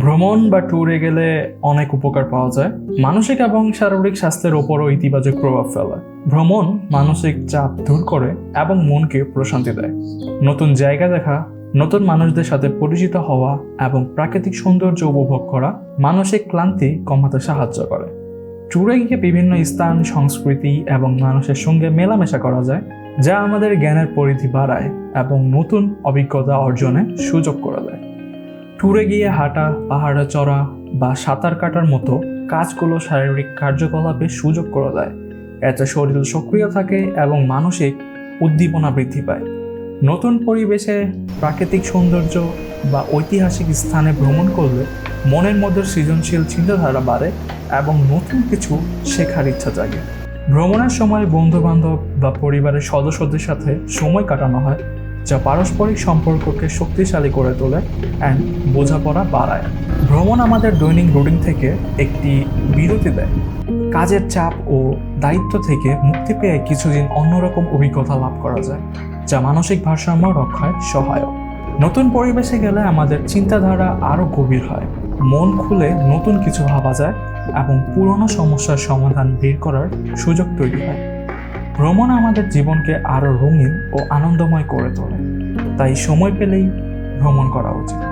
ভ্রমণ বা ট্যুরে গেলে অনেক উপকার পাওয়া যায়। মানসিক এবং শারীরিক স্বাস্থ্যের ওপরও ইতিবাচক প্রভাব ফেলে। ভ্রমণ মানসিক চাপ দূর করে এবং মনকে প্রশান্তি দেয়। নতুন জায়গা দেখা, নতুন মানুষদের সাথে পরিচিত হওয়া এবং প্রাকৃতিক সৌন্দর্য উপভোগ করা মানসিক ক্লান্তি কমাতে সাহায্য করে। ট্যুরে গিয়ে বিভিন্ন স্থান, সংস্কৃতি এবং মানুষের সঙ্গে মেলামেশা করা যায়, যা আমাদের জ্ঞানের পরিধি বাড়ায় এবং নতুন অভিজ্ঞতা অর্জনে সুযোগ করে দেয়। ট্যুরে গিয়ে হাঁটা, পাহাড়ে চড়া বা সাঁতার কাটার মতো কাজগুলো শারীরিক কার্যকলাপে সুযোগ করে দেয়। এতে শরীর সক্রিয় থাকে এবং মানসিক উদ্দীপনা বৃদ্ধি পায়। নতুন পরিবেশে প্রাকৃতিক সৌন্দর্য বা ঐতিহাসিক স্থানে ভ্রমণ করলে মনের মধ্যে সৃজনশীল চিন্তাধারা বাড়ে এবং নতুন কিছু শেখার ইচ্ছা জাগে। ভ্রমণের সময় বন্ধু বান্ধব বা পরিবারের সদস্যদের সাথে সময় কাটানো হয় যা পারস্পরিক সম্পর্ককে শক্তিশালী করে তোলে অ্যান্ড বোঝাপড়া বাড়ায়। ভ্রমণ আমাদের দৈনিক রুটিন থেকে একটি বিরতি দেয়। কাজের চাপ ও দায়িত্ব থেকে মুক্তি পেয়ে কিছুদিন অন্যরকম অভিজ্ঞতা লাভ করা যায়, যা মানসিক ভারসাম্য রক্ষায় সহায়ক। নতুন পরিবেশে গেলে আমাদের চিন্তাধারা আরও গভীর হয়। মন খুলে নতুন কিছু ভাবা যায় এবং পুরনো সমস্যার সমাধান বের করার সুযোগ তৈরি হয়। ভ্রমণ আমাদের জীবনকে আরও রঙিন ও আনন্দময় করে তোলে। তাই সময় পেলেই ভ্রমণ করা উচিত।